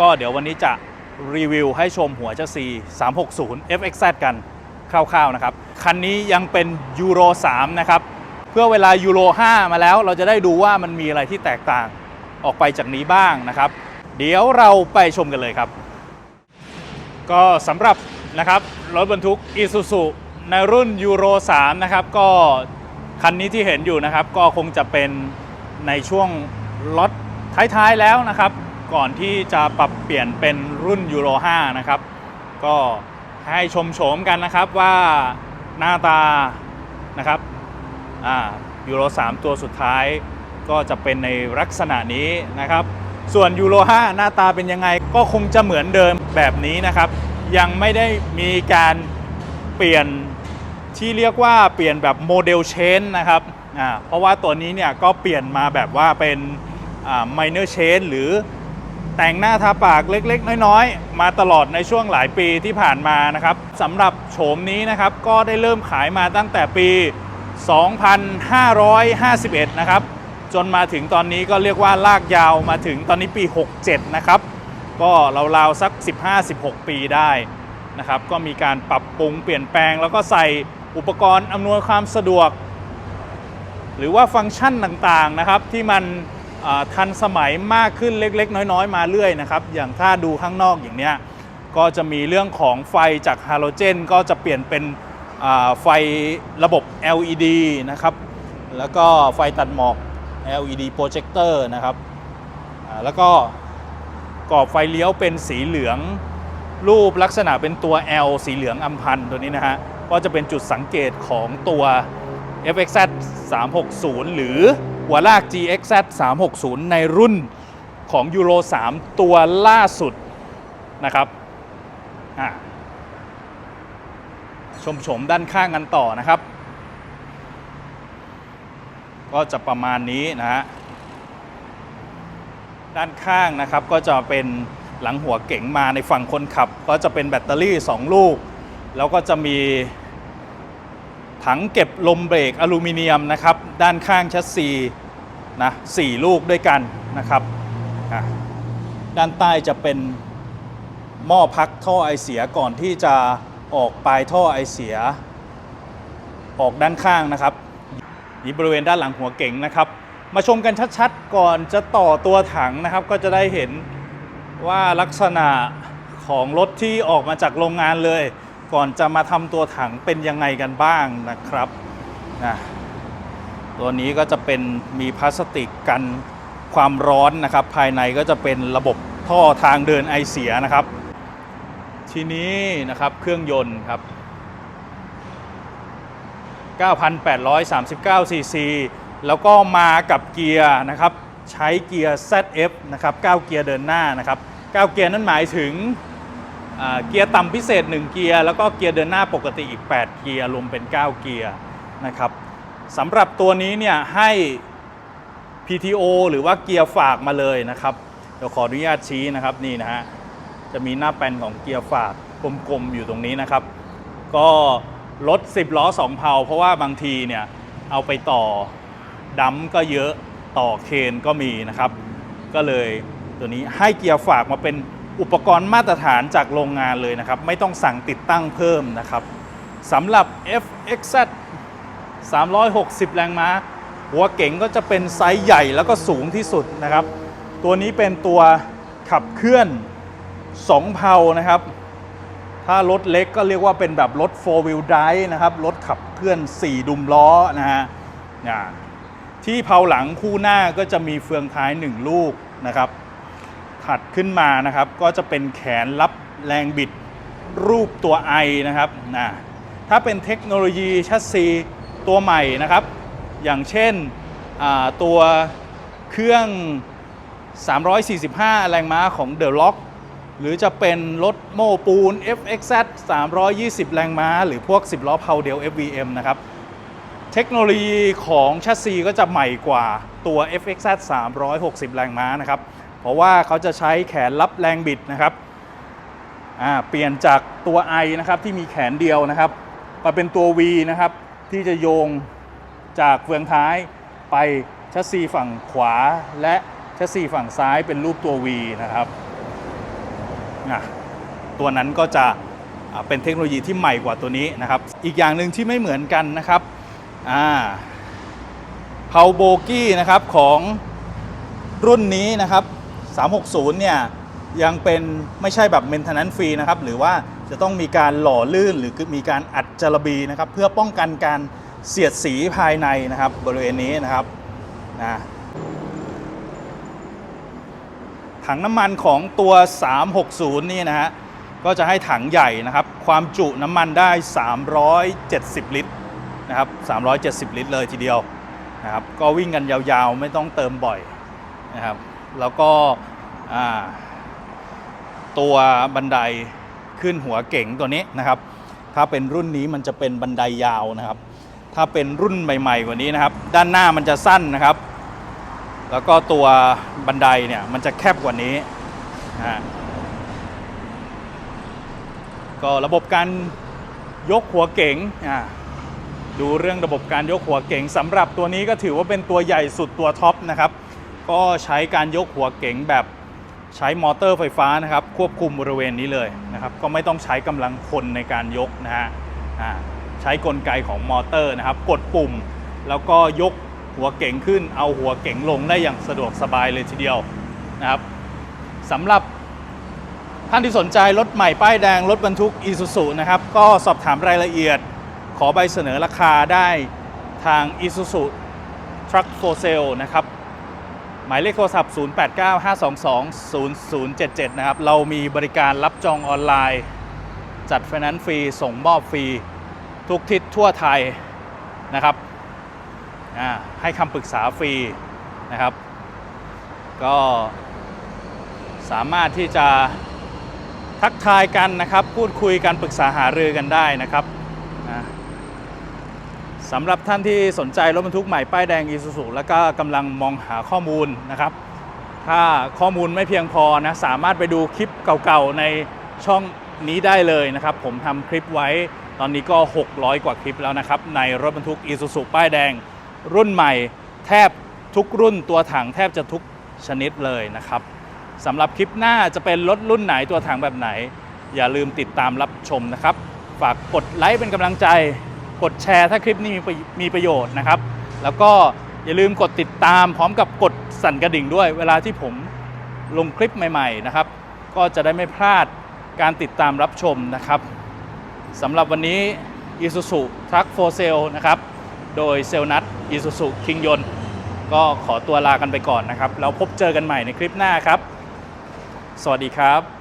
ก็เดี๋ยววันนี้จะรีวิวให้ชมหัวเจ้า C 360 FXZ กันคร่าวๆนะครับ คันนี้ยังเป็นยูโร3นะครับ เพื่อเวลายูโร5มาแล้วเราจะได้ดูว่ามันมีอะไรที่แตกต่างออกไปจากนี้บ้างนะครับ เดี๋ยวเราไปชมกันเลยครับ ก็สำหรับนะครับรถบรรทุก Isuzu ในรุ่นยูโร3นะครับก็คันนี้ที่เห็นอยู่นะครับ ก็คงจะเป็นในช่วงล็อตท้ายๆแล้วนะครับ ก่อนที่จะปรับเปลี่ยนเป็นรุ่นยูโร5นะครับ ก็ให้ชมโฉมกันนะครับว่าหน้าตานะครับยูโร3 ตัวสุดท้ายก็จะเป็นในลักษณะนี้นะครับ ส่วนยูโร5หน้าตาเป็นยังไงก็คงจะเหมือนเดิมแบบนี้นะครับ ยังไม่ได้มีการเปลี่ยนที่เรียกว่าเปลี่ยนแบบโมเดลเชนนะครับเพราะว่าตัวนี้เนี่ยก็เปลี่ยนมาแบบว่าเป็นอ่า minor change หรือ แต่งหน้าทาปากเล็กๆ น้อยๆ มาตลอดในช่วงหลายปีที่ผ่านมานะครับสำหรับโฉมนี้นะครับก็ได้เริ่มขายมาตั้งแต่ปี 2551 นะครับจนมาถึงตอนนี้ก็เรียกว่าลากยาวมาถึงตอนนี้ปี 67 นะครับ ก็ราวๆสัก 15-16 ปีได้นะครับ ก็มีการปรับปรุงเปลี่ยนแปลง แล้วก็ใส่อุปกรณ์อำนวยความสะดวก หรือว่าฟังก์ชันต่างๆนะครับที่มัน ทันสมัยมากขึ้นเล็กๆ น้อยๆ มาเรื่อยนะครับอย่างถ้าดูข้างนอกอย่างเนี้ยก็จะมีเรื่องของไฟจากฮาโลเจน ก็จะเปลี่ยนเป็นไฟระบบ LED นะครับแล้วก็ไฟตัดหมอก LED โปรเจคเตอร์นะครับแล้วก็กรอบไฟเลี้ยวเป็นสีเหลืองรูปลักษณะเป็นตัว L สีเหลืองอัมพันธ์ตัวนี้นะฮะก็จะเป็นจุดสังเกตของตัว FXZ 360 หรือ หัวลาก GXZ 360 ในรุ่นของ Euro 3ตัวล่าสุดนะครับชมโฉมด้านข้างกันต่อนะครับ ก็จะประมาณนี้นะฮะด้านข้างนะครับก็จะเป็นหลังหัวเก๋งมาในฝั่งคนขับ ก็จะเป็นแบตเตอรี่ 2 ลูก แล้วก็จะมีถังเก็บลมเบรกอลูมิเนียมนะครับ ด้านข้างแชสซี นะสี่ลูกด้วยกันนะครับด้านใต้จะเป็นหม้อพักท่อไอเสียก่อนที่จะออกปลายท่อไอเสีย ออกด้านข้างนะครับนี่บริเวณด้านหลังหัวเก๋งนะครับ มาชมกันชัดๆก่อนจะต่อตัวถังนะครับ ก็จะได้เห็นว่าลักษณะของรถที่ออกมาจากโรงงานเลย ก่อนจะมาทำตัวถังเป็นยังไงกันบ้างนะครับนะ ตัวนี้ก็จะเป็นมีพลาสติกกันความร้อนนะครับ ภายในก็จะเป็นระบบท่อทางเดินไอเสียนะครับ ทีนี้นะครับเครื่องยนต์ครับ 9,839 ซีซีแล้วก็มากับเกียร์นะครับใช้เกียร์ ZF นะครับ 9 เกียร์เดินหน้านะครับ 9 เกียร์นั้นหมายถึงเกียร์ต่ำพิเศษ 1 เกียร์แล้วก็เกียร์เดินหน้าปกติอีก 8 เกียร์รวมเป็น 9 เกียร์นะครับ สำหรับตัวนี้เนี่ยให้ PTO หรือว่าเกียร์ฝากมาเลยนะครับ เดี๋ยวขออนุญาตชี้นะครับนี่นะฮะจะมีหน้าแปลนของเกียร์ฝากกลมๆอยู่ตรงนี้นะครับ ก็รถ 10 ล้อ 2 เพาเพราะว่าบางทีเนี่ยเอาไปต่อดัมก็เยอะต่อเคนก็มีนะครับ ก็เลยตัวนี้ให้เกียร์ฝากมาเป็นอุปกรณ์มาตรฐานจากโรงงานเลยนะครับ ไม่ต้องสั่งติดตั้งเพิ่มนะครับสำหรับ FXZ 360 แรงม้า หัวเก๋งก็จะเป็นไซส์ใหญ่แล้วก็สูงที่สุดนะครับ ตัวนี้เป็นตัวขับเคลื่อน 2 เพานะครับ ถ้ารถเล็กก็เรียกว่าเป็นแบบรถ 4 wheel drive นะครับ รถขับเคลื่อน 4 ดุมล้อนะฮะอ่าที่เพาหลังคู่หน้าก็จะมีเฟืองท้าย 1 ลูกนะครับ ถัดขึ้นมานะครับ ก็จะเป็นแขนรับแรงบิดรูปตัวไอนะครับนะถ้าเป็นเทคโนโลยีชัสซี ตัวใหม่นะครับ อย่างเช่นตัวเครื่อง 345 แรงม้าของ The Rock หรือจะเป็นรถโมปูน FXZ 320 แรงม้า หรือพวก 10 ล้อเพาเดียว FVM นะครับ เทคโนโลยีของชัสซีก็จะใหม่กว่าตัว FXZ 360 แรงม้านะครับ เพราะว่าเขาจะใช้แขนรับแรงบิดนะครับ เปลี่ยนจากตัว I นะครับที่มีแขนเดียวนะครับ มาเป็นตัว V นะครับ ที่จะโยงจากเฟืองท้ายไปชัสซีฝั่งขวาและชัสซีฝั่งซ้ายเป็นรูปตัว V นะครับ ตัวนั้นก็จะเป็นเทคโนโลยีที่ใหม่กว่าตัวนี้นะครับ อีกอย่างหนึ่งที่ไม่เหมือนกันนะครับเพาโบกี้นะครับของรุ่นนี้นะครับ 360 เนี่ยยังเป็นไม่ใช่แบบ maintenance free นะครับ หรือว่า จะต้องมีการหล่อลื่นหรือมีการอัดจารบีนะครับ เพื่อป้องกันการเสียดสีภายในนะครับ บริเวณนี้นะครับนะถังน้ำมันของตัว 360 นี่นะฮะก็จะให้ถังใหญ่นะครับ ความจุน้ำมันได้ 370 ลิตรนะครับ 370 ลิตรเลยทีเดียวนะครับ ก็วิ่งกันยาวๆ ไม่ต้องเติมบ่อยนะครับ แล้วก็ตัวบันได ขึ้นหัวเก๋งตัวนี้นะครับ ถ้าเป็นรุ่นนี้มันจะเป็นบันไดยาวนะครับ ถ้าเป็นรุ่นใหม่ ๆ กว่านี้นะครับ ด้านหน้ามันจะสั้นนะครับ แล้วก็ตัวบันไดเนี่ยมันจะแคบกว่านี้นะฮะก็ระบบการยกหัวเก๋งอ่าดูเรื่องระบบการยกหัวเก๋งสำหรับตัวนี้ก็ถือว่าเป็นตัวใหญ่สุดตัวท็อปนะครับ ก็ใช้การยกหัวเก๋งแบบ ใช้มอเตอร์ไฟฟ้านะครับ ควบคุมบริเวณนี้เลยนะครับ ก็ไม่ต้องใช้กำลังคนในการยกนะฮะใช้กลไกของมอเตอร์นะครับ กดปุ่ม แล้วก็ยกหัวเก๋งขึ้น เอาหัวเก๋งลงได้อย่างสะดวกสบายเลยทีเดียวนะครับสำหรับท่านที่สนใจรถใหม่ป้ายแดงรถบรรทุก i s u z u นะครับ ก็สอบถามรายละเอียด ขอใบเสนอราคาได้ทาง i s u z u Truck for Sale นะครับ หมายเลขโทรศัพท์ 0895220077 นะครับ เรามีบริการรับจองออนไลน์ จัดไฟแนนซ์ฟรี ส่งมอบฟรี ทุกทิศทั่วไทยนะครับ ให้คำปรึกษาฟรีนะครับ ก็สามารถที่จะทักทายกันนะครับ พูดคุยกันปรึกษาหารือกันได้นะครับ สำหรับท่านที่สนใจรถบรรทุกใหม่ป้ายแดงอีซูซูแล้วก็กำลังมองหาข้อมูลนะครับ ถ้าข้อมูลไม่เพียงพอนะสามารถไปดูคลิปเก่าๆในช่องนี้ได้เลยนะครับ ผมทำคลิปไว้ตอนนี้ก็ 600 กว่าคลิปแล้วนะครับ ในรถบรรทุกอีซูซูป้ายแดง รุ่นใหม่ แทบทุกรุ่นตัวถังแทบจะทุกชนิดเลยนะครับสำหรับคลิปหน้าจะเป็นรถรุ่นไหนตัวถังแบบไหน อย่าลืมติดตามรับชมนะครับ ฝากกดไลค์เป็นกำลังใจ กดแชร์ถ้าคลิปนี้มีประมีประโยชน์นะครับ แล้วก็อย่าลืมกดติดตามพร้อมกับกดสั่นกระดิ่งด้วย เวลาที่ผมลงคลิปใหม่ ๆนะครับ ก็จะได้ไม่พลาดการติดตามรับชมนะครับสำหรับวันนี้ Isuzu Truck for Sale นะครับ โดยเซลนัท Isuzu คิงยนก็ขอตัวลากันไปก่อนนะครับ แล้วพบเจอกันใหม่ในคลิปหน้าครับ สวัสดีครับ